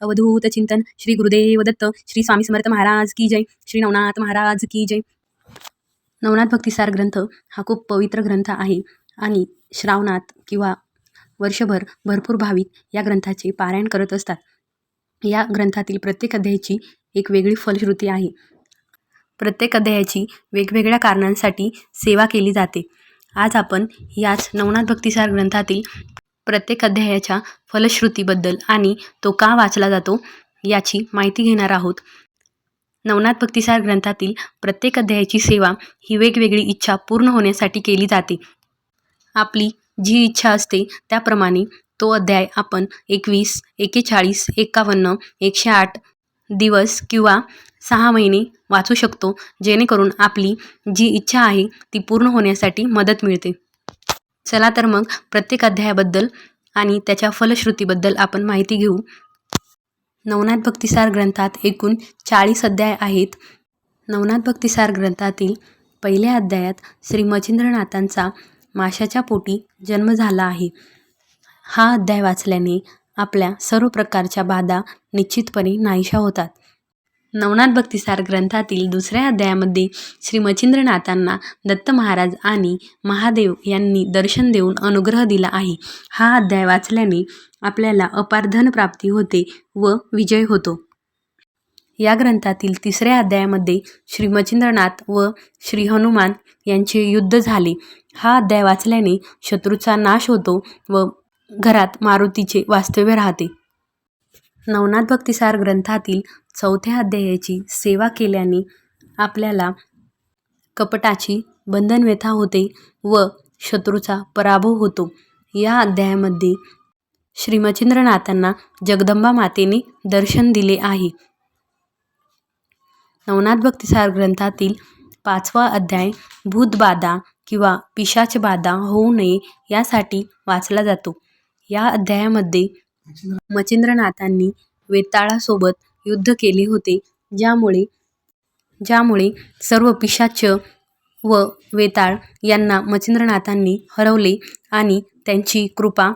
अवधूत चिंतन श्री गुरुदेव दत्त श्री स्वामी समर्थ महाराज की जय श्री नवनाथ महाराज की जय. नवनाथ भक्तिसार ग्रंथ हा खूप पवित्र ग्रंथ आहे आणि श्रावणात किंवा वर्षभर भरपूर भाविक या ग्रंथाचे पारायण करत असतात. या ग्रंथातील प्रत्येक अध्यायाची एक वेगळी फलश्रुती आहे. प्रत्येक अध्यायाची वेगवेगळ्या कारणांसाठी सेवा केली जाते. आज आपण याच नवनाथ भक्तिसार ग्रंथातील प्रत्येक अध्यायाच्या फलश्रुतीबद्दल आणि तो का वाचला जातो याची माहिती घेणार आहोत. नवनाथ भक्तिसार ग्रंथातील प्रत्येक अध्यायाची सेवा ही वेगवेगळी इच्छा पूर्ण होण्यासाठी केली जाते. आपली जी इच्छा असते त्याप्रमाणे तो अध्याय आपण एकवीस एकेचाळीस एकावन्न एकशे आठ दिवस किंवा सहा महिने वाचू शकतो जेणेकरून आपली जी इच्छा आहे ती पूर्ण होण्यासाठी मदत मिळते. चला तर मग प्रत्येक अध्यायाबद्दल आणि त्याच्या फलश्रुतीबद्दल आपण माहिती घेऊ. नवनाथ भक्तिसार ग्रंथात एकूण चाळीस अध्याय आहेत. नवनाथ भक्तिसार ग्रंथातील पहिल्या अध्यायात श्री मच्छिंद्रनाथांचा माशाच्या पोटी जन्म झाला आहे. हा अध्याय वाचल्याने आपल्या सर्व प्रकारच्या बाधा निश्चितपणे नाहीशा होतात. नवनाथ भक्तिसार ग्रंथातील दुसऱ्या अध्यायामध्ये श्री मच्छिंद्रनाथांना दत्त महाराज आणि महादेव यांनी दर्शन देऊन अनुग्रह दिला आहे. हा अध्याय वाचल्याने आपल्याला अपार धनप्राप्ती होते व विजय होतो. या ग्रंथातील तिसऱ्या अध्यायामध्ये श्री मच्छिंद्रनाथ व श्री हनुमान यांचे युद्ध झाले. हा अध्याय वाचल्याने शत्रूचा नाश होतो व घरात मारुतीचे वास्तव्य राहते. नवनाथ भक्तिसार ग्रंथातील चौथ्या अध्यायाची सेवा केल्याने आपल्याला कपटाची बंधनव्यथा होते व शत्रूचा पराभव होतो. या अध्यायामध्ये श्रीमचिंद्रनाथांना जगदंबा मातेने दर्शन दिले आहे. नवनाथ भक्तिसार ग्रंथातील पाचवा अध्याय भूतबाधा किंवा पिशाचबाधा होऊ नये यासाठी वाचला जातो. या अध्यायामध्ये मच्छिंद्रनाथांनी वेताळासोबत युद्ध केले होते. ज्यामुळे ज्यामुळे सर्व पिशाच व वेताळ यांना मच्छिंद्रनाथांनी हरवले आणि त्यांची कृपा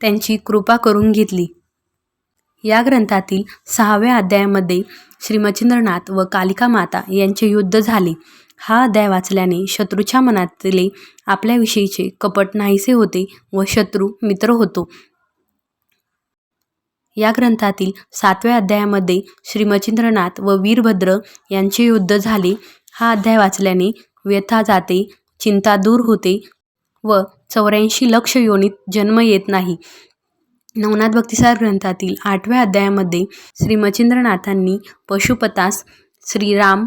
त्यांची कृपा करून घेतली. या ग्रंथातील सहाव्या अध्यायामध्ये श्री मच्छिंद्रनाथ व कालिका माता यांचे युद्ध झाले. हा अध्याय वाचल्याने शत्रूच्या मनातले आपल्याविषयीचे कपट नाहीसे होते व शत्रू मित्र होतो. या ग्रंथातील सातव्या अध्यायामध्ये श्रीमचिंद्रनाथ व वीरभद्र यांचे युद्ध झाले. हा अध्याय वाचल्याने व्यथा जाते चिंता दूर होते व चौऱ्याऐंशी लक्ष योनीत जन्म येत नाही. नवनाथ भक्तिसार ग्रंथातील आठव्या अध्यायामध्ये श्रीमचिंद्रनाथांनी पशुपतास श्रीराम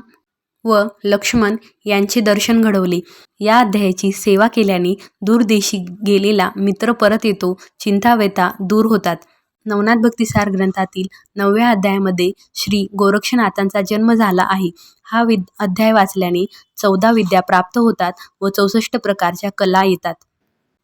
व लक्ष्मण यांचे दर्शन घडवले. या अध्यायाची सेवा केल्याने दूरदेशी गेलेला मित्र परत येतो. चिंता व्यथा दूर होतात. नवनाथ भक्तिसार ग्रंथातील नवव्या अध्यायामध्ये श्री गोरक्षनाथांचा जन्म झाला आहे. हा विद अध्याय वाचल्याने चौदा विद्या प्राप्त होतात व चौसष्ट प्रकारच्या कला येतात.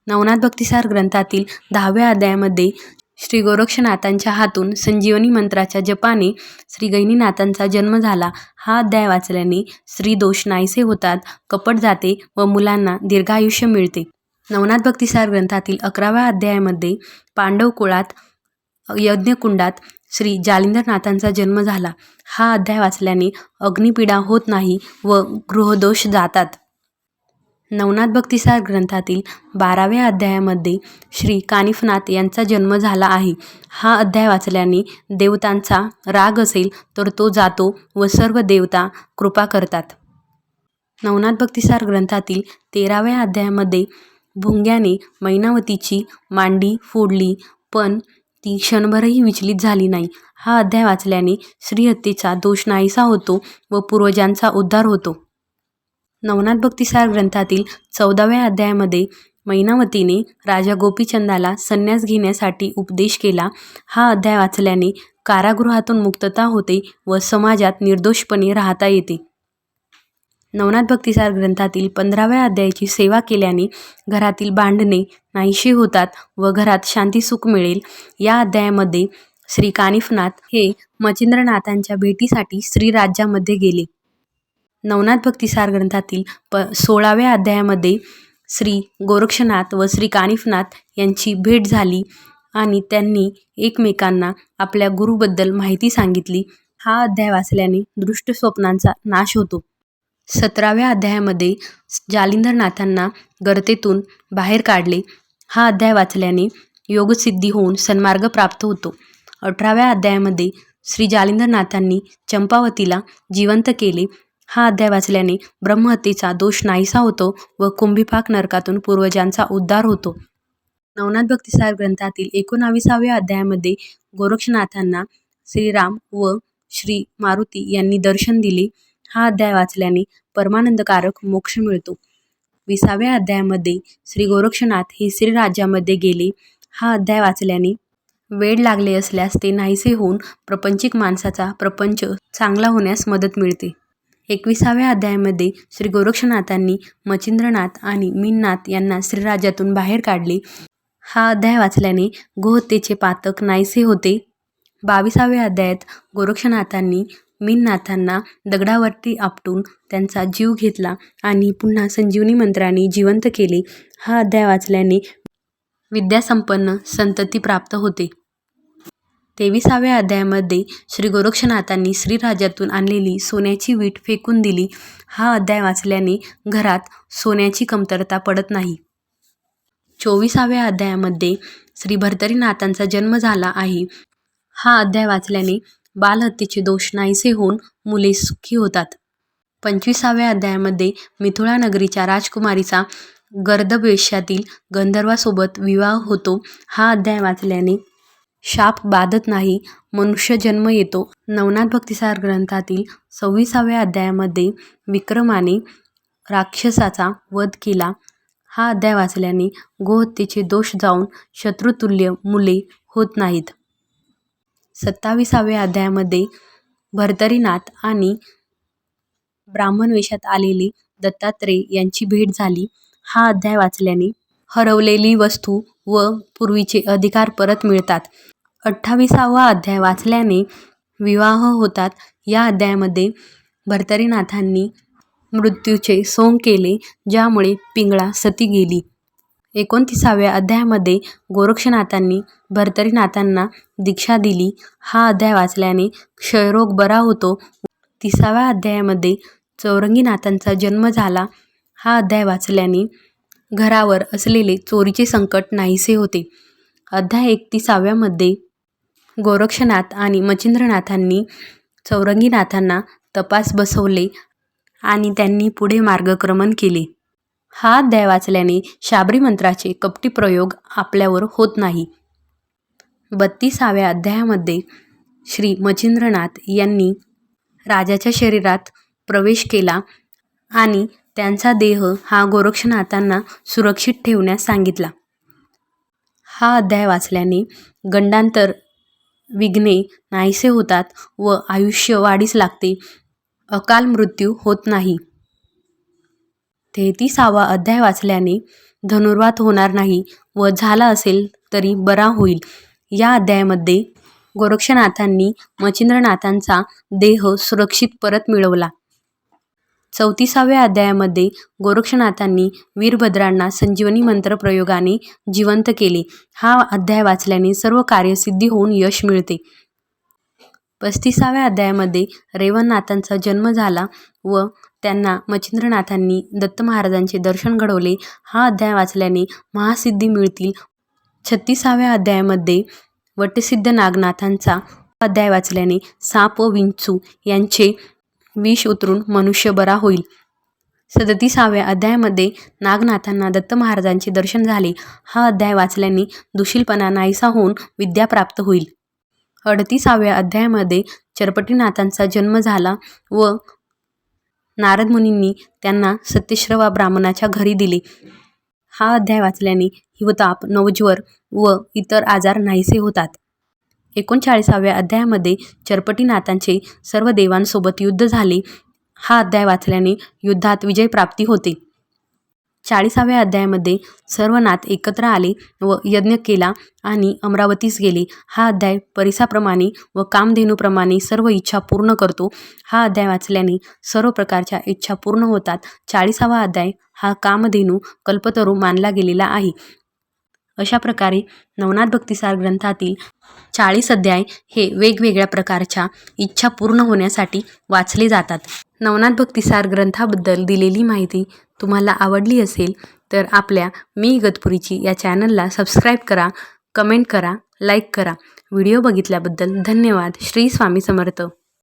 नवनाथ भक्तिसार ग्रंथातील दहाव्या अध्यायामध्ये श्री गोरक्षनाथांच्या हातून संजीवनी मंत्राच्या जपाने श्री गैनीनाथांचा जन्म झाला. हा अध्याय वाचल्याने श्री दोष नाहीसे होतात कपट जाते व मुलांना दीर्घायुष्य मिळते. नवनाथ भक्तिसार ग्रंथातील अकराव्या अध्यायामध्ये पांडव कुळात यज्ञकुंडात श्री जालिंदरनाथांचा जन्म झाला. हा अध्याय वाचल्याने अग्निपीडा होत नाही व गृहदोष जातात. नवनाथ भक्तिसार ग्रंथातील बाराव्या अध्यायामध्ये श्री कानिफनाथ यांचा जन्म झाला आहे. हा अध्याय वाचल्याने देवतांचा राग असेल तर तो जातो व सर्व देवता कृपा करतात. नवनाथ भक्तिसार ग्रंथातील तेराव्या अध्यायामध्ये भुंग्याने मैनावतीची मांडी फोडली पण ती क्षणभरही विचलित झाली नाही. हा अध्याय वाचल्याने श्रीहत्तेचा दोष नाहीसा होतो व पूर्वजांचा उद्धार होतो. नवनाथ भक्तिसार ग्रंथातील चौदाव्या अध्यायामध्ये मैनावतीने राजा गोपीचंदाला संन्यास घेण्यासाठी उपदेश केला. हा अध्याय वाचल्याने कारागृहातून मुक्तता होते व समाजात निर्दोषपणे राहता येते. नवनाथ भक्तिसार ग्रंथातील पंधराव्या अध्यायाची सेवा केल्याने घरातील भांडणे नाहीशी होतात व घरात शांती सुख मिळेल. या अध्यायामध्ये श्री कानिफनाथ हे मच्छिंद्रनाथांच्या भेटीसाठी श्रीराज्यामध्ये गेले. नवनाथ भक्तिसार ग्रंथातील प सोळाव्या अध्यायामध्ये श्री गोरक्षनाथ व श्री कानिफनाथ यांची भेट झाली आणि त्यांनी एकमेकांना आपल्या गुरुबद्दल माहिती सांगितली. हा अध्याय वाचल्याने दृष्ट स्वप्नांचा नाश होतो. सतराव्या अध्यायामध्ये जालिंदरनाथांना गर्तेतून बाहेर काढले. हा अध्याय वाचल्याने योगसिद्धी होऊन सन्मार्ग प्राप्त होतो. अठराव्या अध्यायामध्ये श्री जालिंदरनाथांनी चंपावतीला जिवंत केले. हा अध्याय वाचल्याने ब्रह्महत्येचा दोष नाहीसा होतो व कुंभिपाक नरकातून पूर्वजांचा उद्धार होतो. नवनाथ भक्तिसार ग्रंथातील एकोणाविसाव्या अध्यायामध्ये गोरक्षनाथांना श्रीराम व श्री मारुती यांनी दर्शन दिले. हा अध्याय वाचल्याने परमानंदकारक मोक्ष मिळतो. विसाव्या अध्यायामध्ये श्री गोरक्षनाथ हे श्रीराज्यामध्ये गेले. हा अध्याय वाचल्याने वेळ लागले असल्यास ते नाहीसे होऊन प्रपंचिक माणसाचा प्रपंच चांगला होण्यास मदत मिळते. एकविसाव्या अध्यायामध्ये श्री गोरक्षनाथांनी मचिंद्रनाथ आणि मीननाथ यांना श्रीराज्यातून बाहेर काढले. हा अध्याय वाचल्याने गोहत्येचे पातक नाहीसे होते. बावीसाव्या अध्यायात गोरक्षनाथांनी मीननाथांना दगडावरती आपटून त्यांचा जीव घेतला आणि पुन्हा संजीवनी मंत्राने जिवंत केले. हा अध्याय वाचल्याने विद्यासंपन्न संतती प्राप्त होते. तेविसाव्या अध्यायामध्ये श्री गोरक्षनाथांनी श्रीराजातून आणलेली सोन्याची वीट फेकून दिली. हा अध्याय वाचल्याने घरात सोन्याची कमतरता पडत नाही. चोवीसाव्या अध्यायामध्ये श्री भरतरीनाथांचा जन्म झाला आहे. हा अध्याय वाचल्याने बालहत्येचे दोष नाहीसे होऊन मुले सुखी होतात. पंचवीसाव्या अध्यायामध्ये मिथुळा नगरीच्या राजकुमारीचा गर्दवेश्यातील गंधर्वासोबत विवाह होतो. हा अध्याय वाचल्याने शाप बाधत नाही मनुष्य जन्म येतो. नवनाथ भक्तिसार ग्रंथातील सव्वीसाव्या अध्यायामध्ये विक्रमाने राक्षसाचा वध केला. हा अध्याय वाचल्याने गोहत्येचे दोष जाऊन शत्रुतुल्य मुले होत नाहीत. सत्ताविसाव्या अध्यायामध्ये भर्तरीनाथ आणि ब्राह्मण वेशात आलेले दत्तात्रेय यांची भेट झाली. हा अध्याय वाचल्याने हरवलेली वस्तू व पूर्वीचे अधिकार परत मिळतात. अठ्ठावीसावा अध्याय वाचल्याने विवाह होतात. या अध्यायामध्ये भर्तरीनाथांनी मृत्यूचे सोंग केले ज्यामुळे पिंगळा सती गेली. एकोणतीसाव्या अध्यायामध्ये गोरक्षनाथांनी भर्तरीनाथांना दीक्षा दिली. हा अध्याय वाचल्याने क्षयरोग बरा होतो. तिसाव्या अध्यायामध्ये चौरंगीनाथांचा जन्म झाला. हा अध्याय वाचल्याने घरावर असलेले चोरीचे संकट नाहीसे होते. अध्याय एकतीसाव्यामध्ये गोरक्षनाथ आणि मचिंद्रनाथांनी चौरंगीनाथांना तपास बसवले आणि त्यांनी पुढे मार्गक्रमण केले. हा अध्याय वाचल्याने शाबरी मंत्राचे कपटी प्रयोग आपल्यावर होत नाही. बत्तीसाव्या अध्यायामध्ये श्री मचिंद्रनाथ यांनी राजाच्या शरीरात प्रवेश केला आणि त्यांचा देह हा गोरक्षनाथांना सुरक्षित ठेवण्यास सांगितला. हा अध्याय वाचल्याने गंडांतर विघ्ने नाहीसे होतात व आयुष्य वाढीस लागते. अकाल मृत्यू होत नाही. तेहतीसावा अध्याय वाचल्याने धनुर्वात होणार नाही व झाला असेल तरी बरा होईल. या अध्यायामध्ये गोरक्षनाथांनी मचिंद्रनाथांचा देह सुरक्षित परत मिळवला. चौतीसाव्या अध्यायामध्ये गोरक्षनाथांनी वीरभद्रांना संजीवनी मंत्र प्रयोगाने जिवंत केले. हा अध्याय वाचल्याने सर्व कार्यसिद्धी होऊन यश मिळते. पस्तीसाव्या अध्यायामध्ये रेवणनाथांचा जन्म झाला व त्यांना मचिंद्रनाथांनी दत्त महाराजांचे दर्शन घडवले. हा अध्याय वाचल्याने महासिद्धी मिळतील. छत्तीसाव्या अध्यायामध्ये वटसिद्ध नागनाथांचा अध्याय वाचल्याने साप व विंचू यांचे विष उतरून मनुष्य बरा होईल. सदतीसाव्या अध्यायामध्ये नागनाथांना दत्त महाराजांचे दर्शन झाले. हा अध्याय वाचल्याने दुशीलपणा नाहीसा होऊन विद्या प्राप्त होईल. अडतीसाव्या अध्यायामध्ये चरपटीनाथांचा जन्म झाला व नारद मुनींनी त्यांना सत्यश्रवा ब्राह्मणाच्या घरी दिले. हा अध्याय वाचल्याने हिवताप नवज्वर व इतर आजार नाहीसे होतात. एकोणचाळीसाव्या अध्यायामध्ये चरपटीनाथांचे सर्व देवांसोबत युद्ध झाले. हा अध्याय वाचल्याने युद्धात विजय प्राप्ती होते. चाळीसाव्या अध्यायामध्ये सर्व नाथ एकत्र आले व यज्ञ केला आणि अमरावतीस गेले. हा अध्याय परिसाप्रमाणे व कामधेनूप्रमाणे सर्व इच्छा पूर्ण करतो. हा अध्याय वाचल्याने सर्व प्रकारच्या इच्छा पूर्ण होतात. चाळीसावा अध्याय हा कामधेनू कल्पतरू मानला गेलेला आहे. अशा प्रकारे नवनाथ भक्तिसार ग्रंथातील चाळीस अध्याय हे वेगवेगळ्या प्रकारच्या इच्छा पूर्ण होण्यासाठी वाचले जातात. नवनाथ भक्तिसार ग्रंथाबद्दल दिलेली माहिती तुम्हाला आवडली असेल तर आपल्या मी इगतपुरीची या चॅनलला सबस्क्राईब करा कमेंट करा लाईक करा. व्हिडिओ बघितल्याबद्दल धन्यवाद. श्री स्वामी समर्थ.